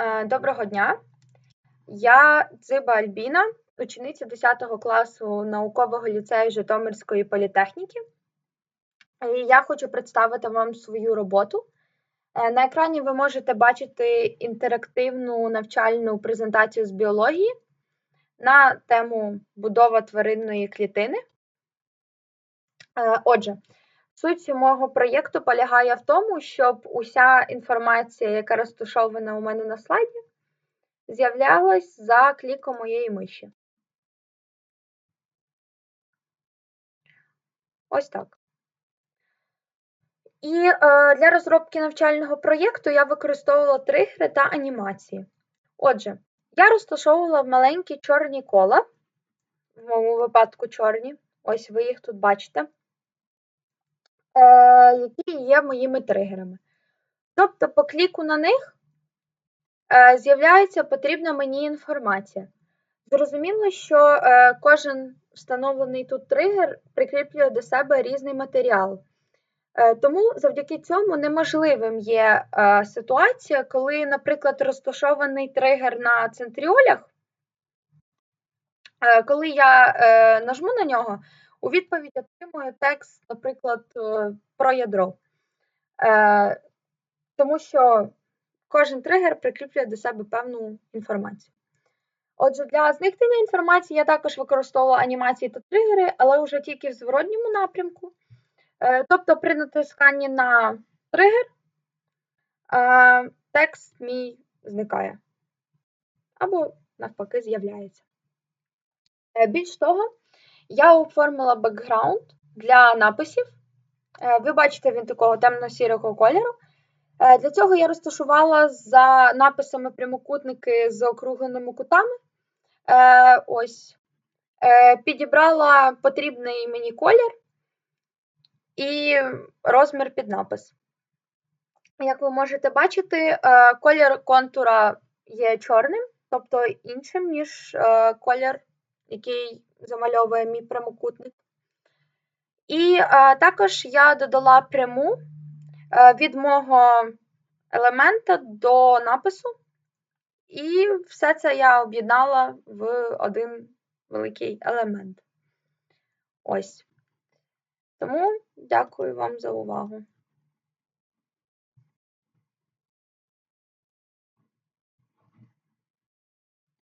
Е, доброго дня. Я Дзиба Альбіна, учениця 10 класу наукового ліцею Житомирської політехніки. І я хочу представити вам свою роботу. Е, на екрані ви можете бачити інтерактивну навчальну презентацію з біології на тему будова тваринної клітини. Е, отже, Суть мого проєкту полягає в тому, щоб уся інформація, яка розташована у мене на слайді, з'являлась за кліком моєї миші. Ось так. І е, для розробки навчального проєкту я використовувала тригери та анімації. Отже, я розташовувала маленькі чорні кола, в моєму випадку чорні, ось ви їх тут бачите. Е, які є моїми тригерами. Тобто, по кліку на них е, з'являється потрібна мені інформація. Зрозуміло, що е, кожен встановлений тут тригер прикріплює до себе різний матеріал. Тому завдяки цьому неможливим є ситуація, коли, наприклад, розташований тригер на центріолях, коли я нажму на нього, у відповідь отримую текст, наприклад, е, про ядро. Е, тому що кожен тригер прикріплює до себе певну інформацію. Отже, для зникнення інформації я також використовувала анімації та тригери, але вже тільки в зворотньому напрямку. Е, тобто, при натисканні на тригер текст мій зникає. Або, навпаки, з'являється. Більш того, я оформила бекграунд для написів. Е, ви бачите, він такого темно-сірого кольору. Е, для цього я розташувала за написами прямокутники з округленими кутами. Е, ось. Підібрала потрібний мені колір і розмір під напис. Як ви можете бачити, колір контура є чорним, тобто іншим, ніж колір, який замальовує мій прямокутник. І а, також я додала пряму а, від мого елемента до напису, і все це я об'єднала в один великий елемент. Ось. Тому дякую вам за увагу.